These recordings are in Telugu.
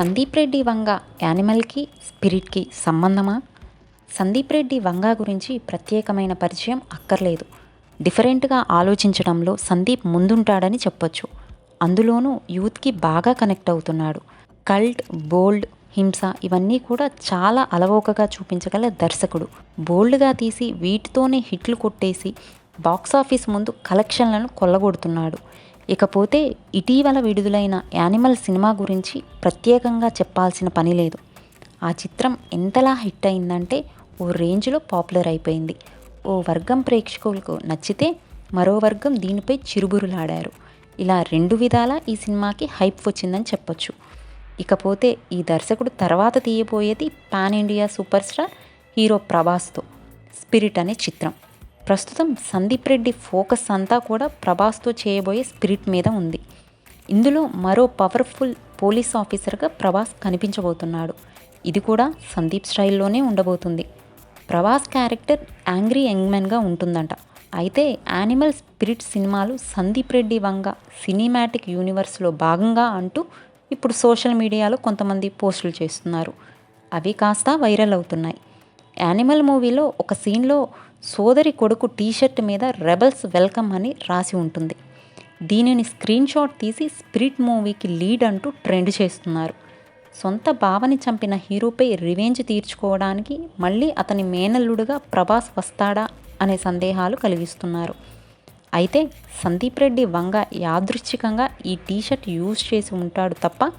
సందీప్ రెడ్డి వంగ యానిమల్కి స్పిరిట్కి సంబంధమా? సందీప్ రెడ్డి వంగ గురించి ప్రత్యేకమైన పరిచయం అక్కర్లేదు. డిఫరెంట్గా ఆలోచించడంలో సందీప్ ముందుంటాడని చెప్పొచ్చు. అందులోనూ యూత్కి బాగా కనెక్ట్ అవుతున్నాడు. కల్ట్ బోల్డ్ హింస ఇవన్నీ కూడా చాలా అలవోకగా చూపించగల దర్శకుడు. బోల్డ్గా తీసి వీటితోనే హిట్లు కొట్టేసి బాక్సాఫీస్ ముందు కలెక్షన్లను కొల్లగొడుతున్నాడు. ఇకపోతే ఇటీవల విడుదలైన యానిమల్ సినిమా గురించి ప్రత్యేకంగా చెప్పాల్సిన పని లేదు. ఆ చిత్రం ఎంతలా హిట్ అయిందంటే ఓ రేంజ్లో పాపులర్ అయిపోయింది. ఓ వర్గం ప్రేక్షకులకు నచ్చితే మరో వర్గం దీనిపై చిరుబురులాడారు. ఇలా రెండు విధాల ఈ సినిమాకి హైప్ వచ్చిందని చెప్పొచ్చు. ఇకపోతే ఈ దర్శకుడు తర్వాత తీయబోయేది pan India super star hero ప్రభాస్తో Spirit అనే చిత్రం. ప్రస్తుతం సందీప్ రెడ్డి ఫోకస్ అంతా కూడా ప్రభాస్తో చేయబోయే స్పిరిట్ మీద ఉంది. ఇందులో మరో పవర్ఫుల్ పోలీస్ ఆఫీసర్గా ప్రభాస్ కనిపించబోతున్నాడు. ఇది కూడా సందీప్ స్టైల్లోనే ఉండబోతుంది. ప్రభాస్ క్యారెక్టర్ యాంగ్రీ యంగ్మెన్గా ఉంటుందంట. అయితే యానిమల్ స్పిరిట్ సినిమాలు సందీప్ రెడ్డి వంగ సినిమాటిక్ యూనివర్స్లో భాగంగా అంటూ ఇప్పుడు సోషల్ మీడియాలో కొంతమంది పోస్టులు చేస్తున్నారు. అవి కాస్త వైరల్ అవుతున్నాయి. యానిమల్ మూవీలో ఒక సీన్లో సోదరి కొడుకు టీషర్ట్ మీద రెబల్స్ వెల్కమ్ అని రాసి ఉంటుంది. దీనిని స్క్రీన్ షాట్ తీసి స్పిరిట్ మూవీకి లీడ్ అంటూ ట్రెండ్ చేస్తున్నారు. సొంత బావని చంపిన హీరోపై రివెంజ్ తీర్చుకోవడానికి మళ్ళీ అతని మేనల్లుడుగా ప్రభాస్ వస్తాడా అనే సందేహాలు కలిగిస్తున్నారు. అయితే సందీప్ రెడ్డి వంగ యాదృచ్ఛికంగా ఈ టీషర్ట్ యూజ్ చేసి ఉంటాడు తప్ప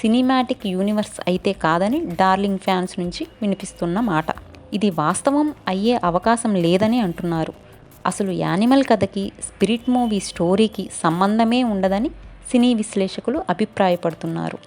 సినిమాటిక్ యూనివర్స్ అయితే కాదని డార్లింగ్ ఫ్యాన్స్ నుంచి వినిపిస్తున్న మాట. ఇది వాస్తవం అయ్యే అవకాశం లేదని అంటున్నారు. అసలు యానిమల్ కథకి స్పిరిట్ మూవీ స్టోరీకి సంబంధమే ఉండదని సినీ విశ్లేషకులు అభిప్రాయపడుతున్నారు.